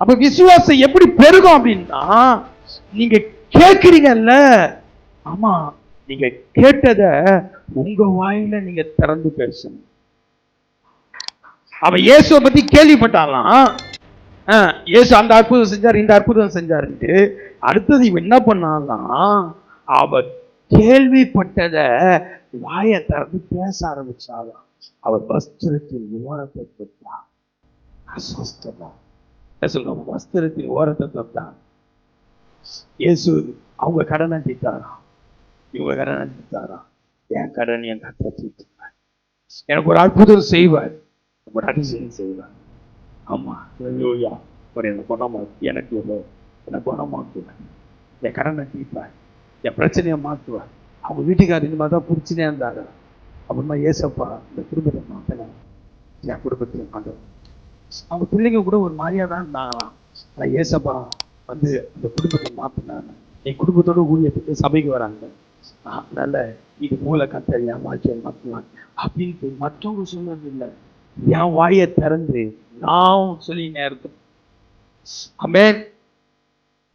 அப்ப விசுவாசம் எப்படி பெருகும் அப்படின்னா நீங்க கேட்கிறீங்கல்ல? ஆமா நீங்க கேட்டத உங்க வாயில நீங்க திறந்து பேசணும். அவ இயேசுவை பத்தி கேள்விப்பட்டாலாம் இயேசு அந்த அற்புதம் செஞ்சார் இந்த அற்புதம் செஞ்சாருன்ட்டு. அடுத்தது இவன் என்ன பண்ணாலாம் அவ கேள்விப்பட்டத வாயை திறந்து பேச ஆரம்பிச்சாலாம் அவர் வஸ்திரத்தில் விவரத்தை பெற்றார் அஸ்வஸ்தான் சொல்லுங்க வஸ்திரத்தின் ஓரத்தை தொட்டார் இயேசு அவங்க கடனை தீர்த்தாராம் இவங்க கடனை தீர்த்தாராம் என் கடன் என் கத்தை தீர்த்தார் எனக்கு ஒரு அற்புதம் செய்வார். ஒரு அதிசயம் செய்வார். ஆமாம் ஹalleluya. ஒரு என்ன குணமாக்கு எனக்கு ஒரு என்னை குணமாக்குவேன் என் கடனை தீர்ப்பார். என் பிரச்சனையை மாற்றுவார். அவங்க வீட்டுக்காரர் இந்த மாதிரி தான் பிடிச்சினே இருந்தாங்க அப்புறமா ஏசப்பா இந்த குடும்பத்தை மாற்றினேன் என் குடும்பத்தில் மாற்றலாம் அவங்க பிள்ளைங்க கூட ஒரு மாதிரியா தான் இருந்தாங்களாம். ஆனா ஏசப்பா வந்து அந்த குடும்பத்தை மாற்றினாங்க என் குடும்பத்தோட ஊழியத்துக்கு சபைக்கு வராங்க. அதனால இது மூல கத்தர் என் வாழ்க்கையை மாற்றலாம் அப்படின்ட்டு மற்றவங்க சொன்னது இல்லை. என் வாயை திறந்து நான் சொல்லி நேரத்தை. அமேன்